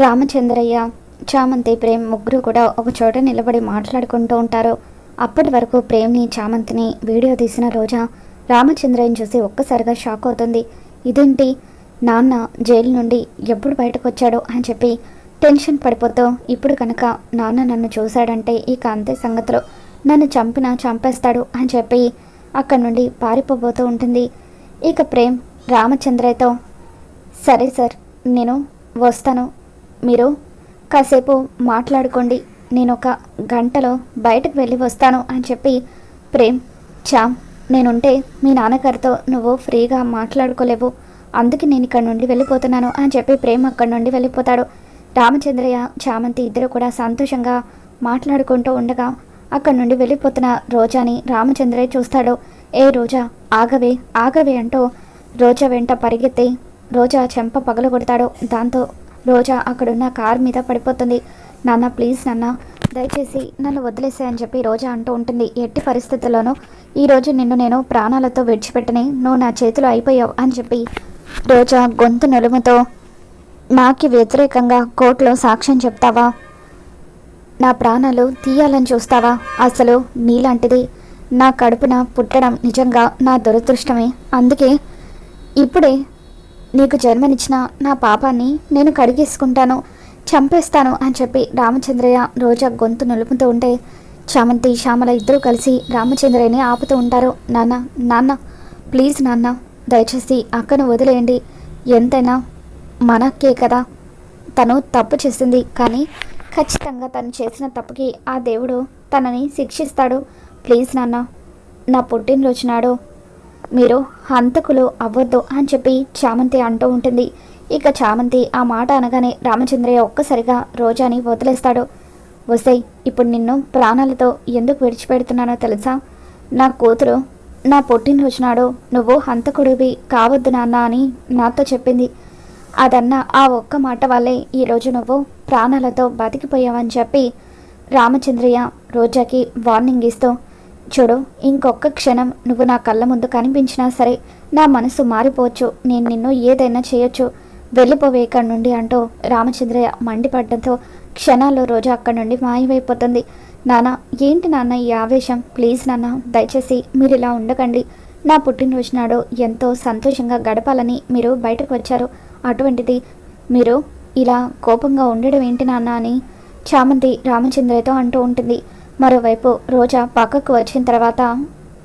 రామచంద్రయ్య చామంతి ప్రేమ్ ముగ్గురు కూడా ఒక చోట నిలబడి మాట్లాడుకుంటూ ఉంటారు. అప్పటి వరకు ప్రేమ్ని చామంతిని వీడియో తీసిన రోజా రామచంద్రయ్యని చూసి ఒక్కసారిగా షాక్ అవుతుంది. ఇదేంటి? నాన్న జైలు నుండి ఎప్పుడు బయటకు వచ్చాడో అని చెప్పి టెన్షన్ పడిపోతూ ఇప్పుడు కనుక నాన్న నన్ను చూశాడంటే ఇక అంతే సంగతిలో. నన్ను చంపినా చంపేస్తాడు అని చెప్పి అక్కడి నుండి పారిపోబోతూ ఉంటుంది. ఇక ప్రేమ్ రామచంద్రయ్యతో సరే సార్ నేను వస్తాను. మీరు కాసేపు మాట్లాడుకోండి. నేను ఒక గంటలో బయటకు వెళ్ళి వస్తాను అని చెప్పి ప్రేమ్ చామ్ నేనుంటే మీ నాన్నగారితో నువ్వు ఫ్రీగా మాట్లాడుకోలేవు. అందుకే నేను ఇక్కడ నుండి వెళ్ళిపోతున్నాను అని చెప్పి ప్రేమ్ అక్కడి నుండి వెళ్ళిపోతాడు. రామచంద్రయ్య చామంతి ఇద్దరు కూడా సంతోషంగా మాట్లాడుకుంటూ ఉండగా అక్కడి నుండి వెళ్ళిపోతున్న రోజాని రామచంద్రయ్య చూస్తాడు. ఏ రోజా? ఆగవే ఆగవే అంటూ రోజా వెంట పరిగెత్తి రోజా చెంప పగలగొడతాడు. దాంతో రోజా అక్కడున్న కార్ మీద పడిపోతుంది. నాన్న ప్లీజ్ నాన్న దయచేసి నన్ను వదిలేసాయని చెప్పి రోజా అంటూ ఉంటుంది. ఎట్టి పరిస్థితుల్లోనూ ఈరోజు నిన్ను నేను ప్రాణాలతో విడిచిపెట్టని నువ్వు నా చేతిలో అయిపోయావు అని చెప్పి రోజా గొంతు నలుముతో నాకి వ్యతిరేకంగా కోర్టులో సాక్ష్యం చెప్తావా? నా ప్రాణాలు తీయాలని చూస్తావా? అసలు నీలాంటిది నా కడుపున పుట్టడం నిజంగా నా దురదృష్టమే. అందుకే ఇప్పుడే నీకు జన్మనిచ్చిన నా పాపాన్ని నేను కడిగేసుకుంటాను చంపేస్తాను అని చెప్పి రామచంద్రయ్య రోజా గొంతు నలుపుతూ ఉంటే చామంతి శ్యామల ఇద్దరూ కలిసి రామచంద్రయ్యని ఆపుతూ ఉంటారు. నాన్న నాన్న ప్లీజ్ నాన్న దయచేసి అక్కను వదిలేయండి. ఎంతైనా మనకే కదా. తను తప్పు చేసింది కానీ ఖచ్చితంగా తను చేసిన తప్పుకి ఆ దేవుడు తనని శిక్షిస్తాడు. ప్లీజ్ నాన్న నా పుట్టినరోజు నాడు మీరు హంతకులు అవ్వద్దు అని చెప్పి చామంతి అంటూ ఉంటుంది. ఇక చామంతి ఆ మాట అనగానే రామచంద్రయ్య ఒక్కసారిగా రోజాని వదిలేస్తాడు. వస్తాయి ఇప్పుడు నిన్ను ప్రాణాలతో ఎందుకు విడిచిపెడుతున్నానో తెలుసా? నా కూతురు నా పుట్టినరోజు నాడు నువ్వు హంతకుడివి కావద్దు నాన్న అని నాతో చెప్పింది. అదన్న ఆ ఒక్క మాట వల్లే ఈరోజు నువ్వు ప్రాణాలతో బతికిపోయావని చెప్పి రామచంద్రయ్య రోజాకి వార్నింగ్ ఇస్తూ చూడు ఇంకొక క్షణం నువ్వు నా కళ్ళ ముందు కనిపించినా సరే నా మనసు మారిపోవచ్చు. నేను నిన్ను ఏదైనా చేయొచ్చు. వెళ్ళిపోవే ఇక్కడి నుండి అంటూ రామచంద్రయ్య మండిపడ్డంతో క్షణాల్లో రోజు అక్కడి నుండి మాయమైపోతుంది. నాన్న ఏంటి నాన్న ఈ ఆవేశం? ప్లీజ్ నాన్న దయచేసి మీరు ఇలా ఉండకండి. నా పుట్టినరోజు నాడు ఎంతో సంతోషంగా గడపాలని మీరు బయటకు వచ్చారు. అటువంటిది మీరు ఇలా కోపంగా ఉండడం ఏంటి నాన్న అని చామంతి రామచంద్రయ్యతో అంటూ ఉంటుంది. మరోవైపు రోజా పక్కకు వచ్చిన తర్వాత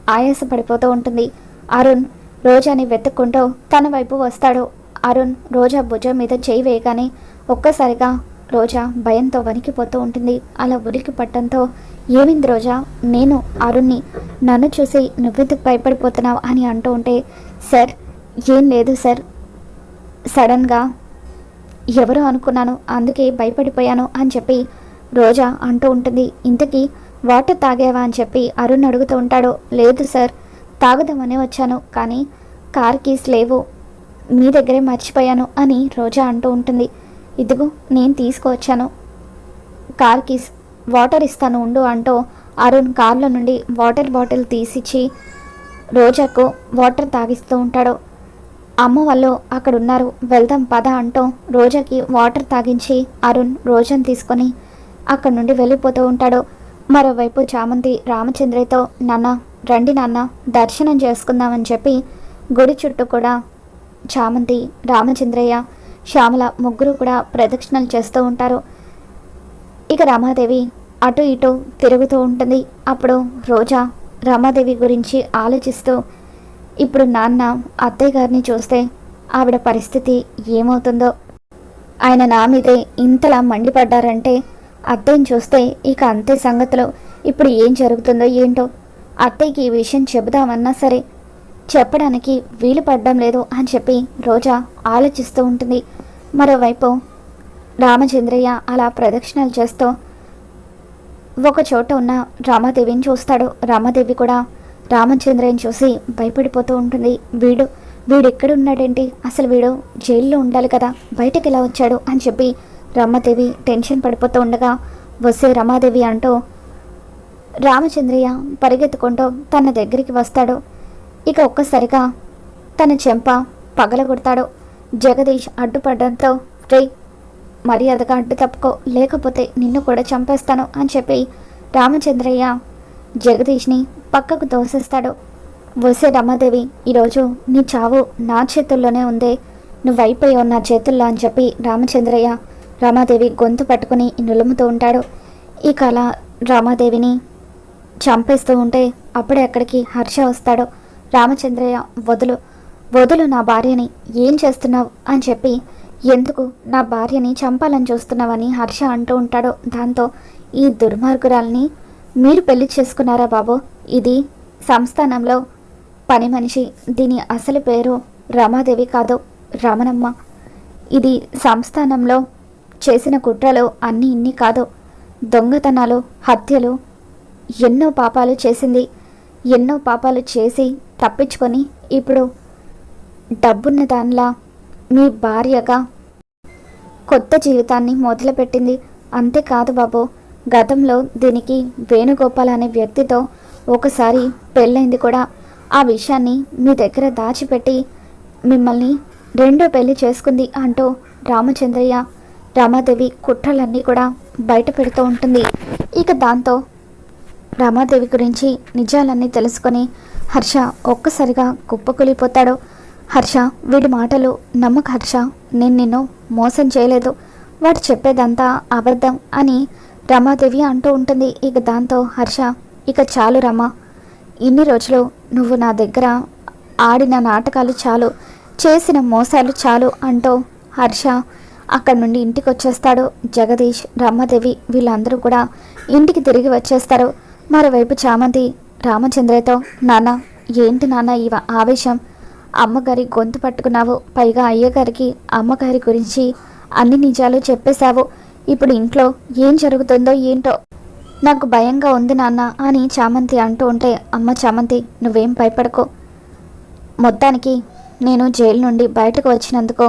ఆయాసపడిపోతూ ఉంటుంది. అరుణ్ రోజాని వెతుక్కుంటూ తన వైపు వస్తాడు. అరుణ్ రోజా భుజం మీద చేయి వేయగానే ఒక్కసారిగా రోజా భయంతో వణికిపోతూ ఉంటుంది. అలా ఉలికి పట్టడంతో ఏమింది రోజా? నేను అరుణ్ని నన్ను చూసి నువ్వెందుకు భయపడిపోతున్నావు? అని అంటూ ఉంటే సార్ ఏం లేదు సార్. సడన్గా ఎవరు అనుకున్నాను అందుకే భయపడిపోయాను అని చెప్పి రోజా అంటూ ఉంటుంది. ఇంతకీ వాటర్ తాగేవా అని చెప్పి అరుణ్ అడుగుతూ ఉంటాడు. లేదు సార్ తాగుదామనే వచ్చాను కానీ కార్ కీస్ లేవు. మీ దగ్గరే మర్చిపోయాను అని రోజా అంటూ ఉంటుంది. ఇదిగో నేను తీసుకువచ్చాను. కార్ కీస్ వాటర్ ఇస్తాను ఉండు అంటూ అరుణ్ కార్లో నుండి వాటర్ బాటిల్ తీసిచ్చి రోజాకు వాటర్ తాగిస్తూ ఉంటాడు. అమ్మ వాళ్ళు అక్కడున్నారు వెళ్దాం పద అంటూ రోజాకి వాటర్ తాగించి అరుణ్ రోజాని తీసుకొని అక్కడి నుండి వెళ్ళిపోతూ ఉంటాడు. మరోవైపు చామంతి రామచంద్రయ్యతో నాన్న రండి నాన్న దర్శనం చేసుకుందామని చెప్పి గుడి చుట్టూ కూడా చామంతి రామచంద్రయ్య శ్యామల ముగ్గురు కూడా ప్రదక్షిణలు చేస్తూ ఉంటారు. ఇక రమాదేవి అటు ఇటు తిరుగుతూ ఉంటుంది. అప్పుడు రోజా రమాదేవి గురించి ఆలోచిస్తూ ఇప్పుడు నాన్న అత్తయ్య గారిని చూస్తే ఆవిడ పరిస్థితి ఏమవుతుందో? ఆయన నా మీదే ఇంతలా మండిపడ్డారంటే అత్తయ్యని చూస్తే ఇక అంతే సంగతిలో. ఇప్పుడు ఏం జరుగుతుందో ఏంటో అత్తయ్యకి ఈ విషయం చెబుదామన్నా సరే. చెప్పడానికి వీలు పడడం లేదు అని చెప్పి రోజా ఆలోచిస్తూ ఉంటుంది. మరోవైపు రామచంద్రయ్య అలా ప్రదక్షిణలు చేస్తూ ఒక చోట ఉన్న రామాదేవిని చూస్తాడు. రామాదేవి కూడా రామచంద్రయ్యని చూసి భయపడిపోతూ ఉంటుంది. వీడు వీడు ఎక్కడ ఉన్నాడేంటి? అసలు వీడు జైల్లో ఉండాలి కదా. బయటకు ఎలా వచ్చాడు అని చెప్పి రమాదేవి టెన్షన్ పడిపోతూ ఉండగా వస్తే రమాదేవి అంటూ రామచంద్రయ్య పరిగెత్తుకుంటూ తన దగ్గరికి వస్తాడు. ఇక ఒక్కసారిగా తన చెంప పగలగొడతాడు. జగదీష్ అడ్డుపడడంతో రే మర్యాదగా అడ్డు తప్పుకో లేకపోతే నిన్ను కూడా చంపేస్తాను అని చెప్పి రామచంద్రయ్య జగదీష్ని పక్కకు దోసేస్తాడు వసే రమాదేవి ఈరోజు నీ చావు నా చేతుల్లోనే ఉందే. నువ్వైపోయావు నా చేతుల్లో అని చెప్పి రామచంద్రయ్య రామాదేవి గొంతు పట్టుకుని నులుముతూ ఉంటాడు. ఇక అలా రామాదేవిని చంపేస్తూ ఉంటే అప్పుడే అక్కడికి హర్ష వస్తాడు. రామచంద్రయ్య వదులు వదులు నా భార్యని ఏం చేస్తున్నావు? అని చెప్పి ఎందుకు నా భార్యని చంపాలని చూస్తున్నావని హర్ష అంటూ ఉంటాడు. దాంతో ఈ దుర్మార్గురాల్ని మీరు పెళ్ళి చేసుకున్నారా బాబు? ఇది సంస్థానంలో పని మనిషి. దీని అసలు పేరు రమాదేవి కాదు రమణమ్మ ఇది సంస్థానంలో చేసిన కుట్రలో అన్నీ ఇన్ని కాదు. దొంగతనాలు హత్యలు ఎన్నో పాపాలు చేసింది. ఎన్నో పాపాలు చేసి తప్పించుకొని ఇప్పుడు డబ్బున్న దానిలా మీ భార్యగా కొత్త జీవితాన్ని మొదలుపెట్టింది. అంతేకాదు బాబు గతంలో దీనికి వేణుగోపాల్ అనే వ్యక్తితో ఒకసారి పెళ్ళైంది కూడా. ఆ విషయాన్ని మీ దగ్గర దాచిపెట్టి మిమ్మల్ని రెండో పెళ్ళి చేసుకుంది అంటూ రామచంద్రయ్య రామాదేవి కుట్రలన్నీ కూడా బయట పెడుతూ ఉంటుంది. ఇక దాంతో రామాదేవి గురించి నిజాలన్నీ తెలుసుకొని హర్ష ఒక్కసారిగా కుప్పకూలిపోతాడు. హర్ష వీడి మాటలు నమ్మక హర్ష నేను నిన్ను మోసం చేయలేదు. వాడు చెప్పేదంతా అబద్ధం అని రమాదేవి అంటూ ఉంటుంది. ఇక దాంతో హర్ష ఇక చాలు రమా ఇన్ని రోజులు నువ్వు నా దగ్గర ఆడిన నాటకాలు చాలు చేసిన మోసాలు చాలు అంటూ హర్ష అక్కడి నుండి ఇంటికి వచ్చేస్తాడు. జగదీష్ రమ్మదేవి వీళ్ళందరూ కూడా ఇంటికి తిరిగి వచ్చేస్తారు. మరోవైపు చామంతి రామచంద్రతో నాన్న ఏంటి నాన్న ఈ ఆవేశం? అమ్మగారి గొంతు పట్టుకున్నావు. పైగా అయ్యగారికి అమ్మగారి గురించి అన్ని నిజాలు చెప్పేశావు. ఇప్పుడు ఇంట్లో ఏం జరుగుతుందో ఏంటో నాకు భయంగా ఉంది నాన్న అని చామంతి అంటూ ఉంటే అమ్మ చామంతి నువ్వేం భయపడకో. మొత్తానికి నేను జైలు నుండి బయటకు వచ్చినందుకు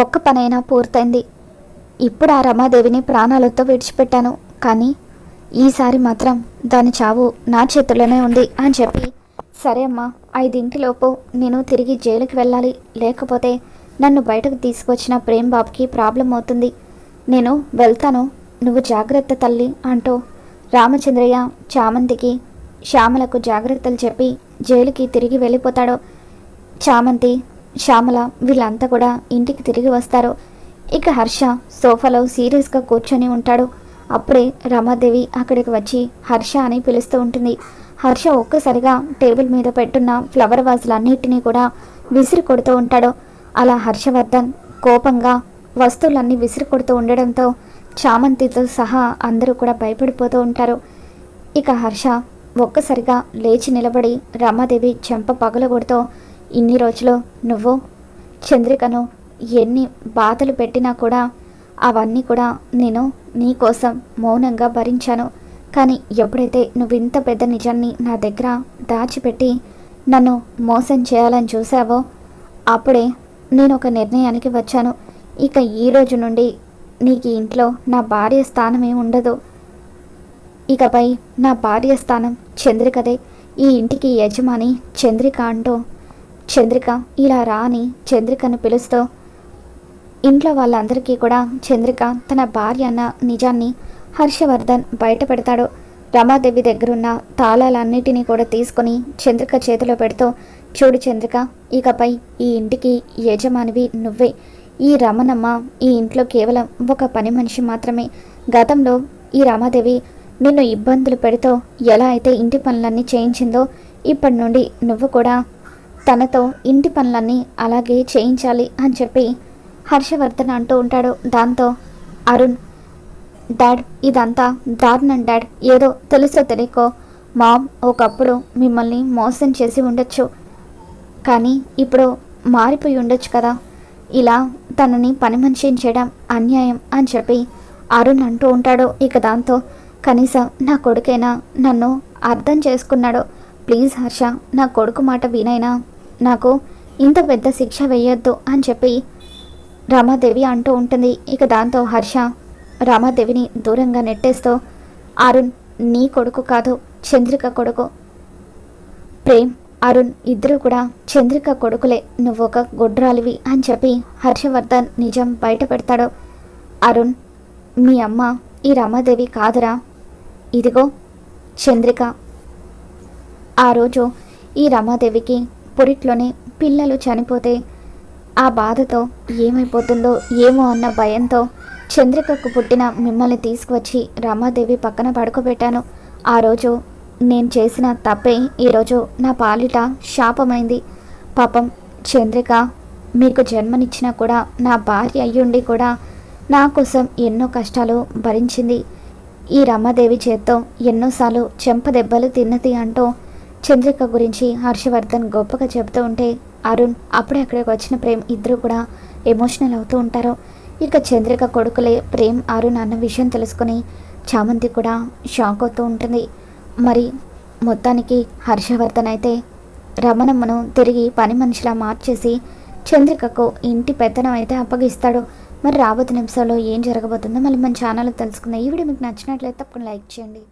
ఒక్క పనైనా పూర్తయింది. ఇప్పుడు ఆ రమాదేవిని ప్రాణాలతో విడిచిపెట్టాను. కానీ ఈసారి మాత్రం దాని చావు నా చేతుల్లోనే ఉంది అని చెప్పి సరే అమ్మా ఐదింటిలోపు నేను తిరిగి జైలుకి వెళ్ళాలి. లేకపోతే నన్ను బయటకు తీసుకొచ్చిన ప్రేమ్ బాబుకి ప్రాబ్లం అవుతుంది. నేను వెళ్తాను. నువ్వు జాగ్రత్త తల్లి అంటూ రామచంద్రయ్య చామంతికి శ్యామలకు జాగ్రత్తలు చెప్పి జైలుకి తిరిగి వెళ్ళిపోతాడు. చామంతి శ్యామల వీళ్ళంతా కూడా ఇంటికి తిరిగి వస్తారు. ఇక హర్ష సోఫాలో సీరియస్గా కూర్చొని ఉంటాడు. అప్పుడే రమాదేవి అక్కడికి వచ్చి హర్ష అని పిలుస్తూ ఉంటుంది. హర్ష ఒక్కసారిగా టేబుల్ మీద పెట్టున్న ఫ్లవర్ వాజులన్నిటినీ కూడా విసిరి కొడుతూ ఉంటాడు. అలా హర్షవర్ధన్ కోపంగా వస్తువులన్నీ విసిరి కొడుతూ ఉండడంతో చామంతితో సహా అందరూ కూడా భయపడిపోతూ ఉంటారు. ఇక హర్ష ఒక్కసారిగా లేచి నిలబడి రమాదేవి చెంప పగలగొడుతూ ఇన్ని రోజులు నువ్వు చంద్రికను ఎన్ని బాధలు పెట్టినా కూడా అవన్నీ కూడా నేను నీ కోసం మౌనంగా భరించాను. కానీ ఎప్పుడైతే నువ్వు ఇంత పెద్ద నిజాన్ని నా దగ్గర దాచిపెట్టి నన్ను మోసం చేయాలని చూసావో అప్పుడే నేను ఒక నిర్ణయానికి వచ్చాను. ఇక ఈ రోజు నుండి నీకు ఇంట్లో నా భార్య స్థానమే ఉండదు. ఇకపై నా భార్య స్థానం చంద్రికదే. ఈ ఇంటికి యజమాని చంద్రిక అంటూ చంద్రిక ఇలా రా అని చంద్రికను పిలుస్తూ ఇంట్లో వాళ్ళందరికీ కూడా చంద్రిక తన భార్య అన్న నిజాన్ని హర్షవర్ధన్ బయటపెడతాడు. రమాదేవి దగ్గరున్న తాళాలన్నిటినీ కూడా తీసుకొని చంద్రిక చేతిలో పెడుతూ చూడు చంద్రిక ఇకపై ఈ ఇంటికి యజమానివి నువ్వే. ఈ రమణమ్మ ఈ ఇంట్లో కేవలం ఒక పని మనిషి మాత్రమే. గతంలో ఈ రమాదేవి నిన్ను ఇబ్బందులు పెడుతూ ఎలా అయితే ఇంటి పనులన్నీ చేయించిందో ఇప్పటి నుండి నువ్వు కూడా తనతో ఇంటి పనులన్నీ అలాగే చేయించాలి అని చెప్పి హర్షవర్ధన్ అంటూ ఉంటాడు. దాంతో అరుణ్ డాడ్ ఇదంతా దారుణం డాడ్. ఏదో తెలుసో తెలియకో మామ్ ఒకప్పుడు మిమ్మల్ని మోసం చేసి ఉండొచ్చు. కానీ ఇప్పుడు మారిపోయి ఉండొచ్చు కదా. ఇలా తనని పని మనిషిని చేయడం అన్యాయం అని చెప్పి అరుణ్ అంటూ ఉంటాడు. ఇక దాంతో కనీసం నా కొడుకైనా నన్ను అర్థం చేసుకున్నాడు. ప్లీజ్ హర్ష నా కొడుకు మాట వినైనా నాకు ఇంత పెద్ద శిక్ష వేయొద్దు అని చెప్పి రమాదేవి అంటూ ఉంటుంది. ఇక దాంతో హర్ష రామాదేవిని దూరంగా నెట్టేస్తూ అరుణ్ నీ కొడుకు కాదు చంద్రిక కొడుకు. ప్రేమ్ అరుణ్ ఇద్దరు కూడా చంద్రిక కొడుకులే. నువ్వు ఒక గొడ్రాలివి అని చెప్పి హర్షవర్ధన్ నిజం బయట పెడతాడు. అరుణ్ మీ అమ్మ ఈ రమాదేవి కాదురా. ఇదిగో చంద్రిక. ఆ రోజు ఈ రమాదేవికి పొరిట్లోనే పిల్లలు చనిపోతే ఆ బాధతో ఏమైపోతుందో ఏమో అన్న భయంతో చంద్రికకు పుట్టిన మిమ్మల్ని తీసుకువచ్చి రమాదేవి పక్కన పడుకోబెట్టాను. ఆ రోజు నేను చేసిన తప్పే. ఈరోజు నా పాలిట శాపమైంది. పాపం చంద్రిక మీకు జన్మనిచ్చినా కూడా నా భార్య అయ్యుండి కూడా నా కోసం ఎన్నో కష్టాలు భరించింది. ఈ రమాదేవి చేత్తో ఎన్నోసార్లు చెంప దెబ్బలు తిన్నది అంటూ చంద్రిక గురించి హర్షవర్ధన్ గొప్పగా చెబుతూ ఉంటే అరుణ్ అప్పుడే అక్కడికి వచ్చిన ప్రేమ్ ఇద్దరు కూడా ఎమోషనల్ అవుతూ ఉంటారు. ఇక చంద్రిక కొడుకులే ప్రేమ్ అరుణ్ అన్న విషయం తెలుసుకొని చామంతి కూడా షాక్ అవుతూ ఉంటుంది. మరి మొత్తానికి హర్షవర్ధన్ అయితే రమణమ్మను తిరిగి పని మనిషిలా మార్చేసి చంద్రికకు ఇంటి పెత్తనం అయితే అప్పగిస్తాడు. మరి రాబోతున్న నిమిషాల్లో ఏం జరగబోతుందో మళ్ళీ మన ఛానల్లో తెలుసుకుందాం. ఈ వీడియో మీకు నచ్చినట్లయితే తప్పకుండా లైక్ చేయండి.